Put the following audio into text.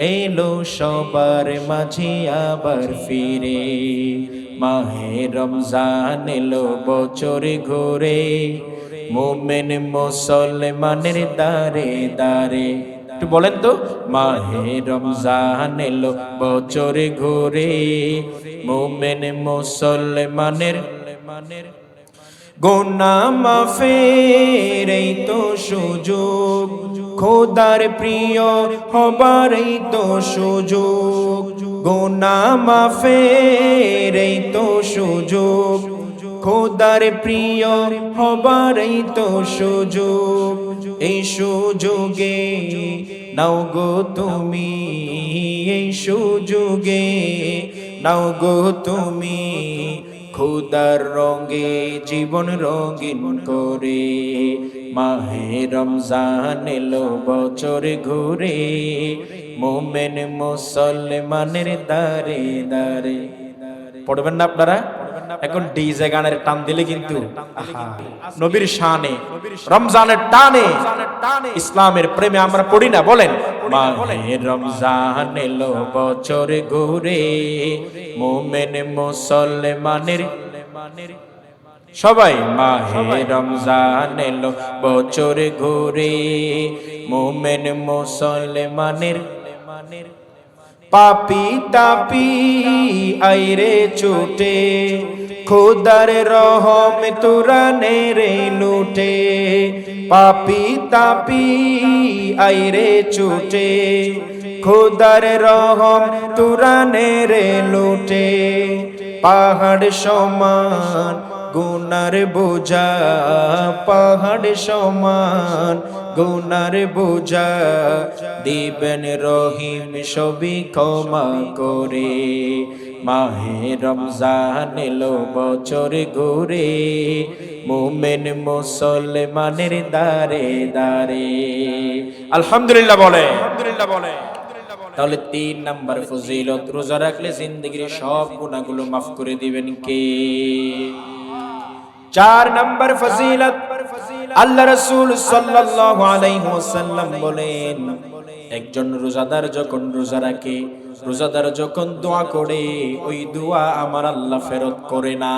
এলো সবার মাঝে আবার ফিরে। মাহে রমজান এলো বছর ঘুরে। মোমেন মুসলমানের দারে দারে একটু বলেন তো, মাহে রমজান এলো বছর ঘুরে। মোমেন মুসলমানের মানের গোনা মাফের এই তো সুযোগ খোদার প্রিয় হবার এই তো সুযোগ। গোনা মাফের এই তো সুযোগ। খোদার প্রিয় হবার এই তো সুযোগ। এই সুযোগে নাও গো তুমি, এই সুযোগে নাও গো তুমি খুদার রঙে জীবন রঙিন করে, মাহে রমজান এলো বছর ঘুরে, মোমেন মুসলমানের দারে দারে পড়বেন না আপনারা? এখন ডিজে গানের টান দিলে কিন্তু নবীর শানে, রমজানের টানে ইসলামের প্রেমে আমরা পড়ি না বলেন। মাহে রমজান এলো বছর ঘুরে। মোমেন মুসলমানের সবাই মাহে রমজান এলো বছর ঘুরে। মোমেন মুসলমানের পাপি তাপি আইরে চোটে খোদার রহম তুরানে রে লুটে, পাপি তাপি আইরে চোটে খোদার রহম তুরানে রে লুটে, পাহাড় সমান গুনার বোঝা, পাহাড় সমান গুনার বোঝা। দিবেন রহিম সবই ক্ষমা করে মাহে রমজান এলো বছর ঘুরে মোমেন মুসলমানের দারে দারে আলহামদুলিল্লাহ বলে। আলহামদুলিল্লাহ বলে। তাহলে তিন নাম্বার ফজিলত রোজা রাখলে জিন্দগির সব গুণাগুলো মাফ করে দিবেন কে? চার নাম্বার ফজিলত আল্লাহ রসুল সাল্লাল্লাহু আলাইহি ওয়াসাল্লাম বলেন, একজন রোজাদার যখন রোজা রাখে, রোজাদার যখন দোয়া করে, ওই দোয়া আমার আল্লাহ ফেরত করে না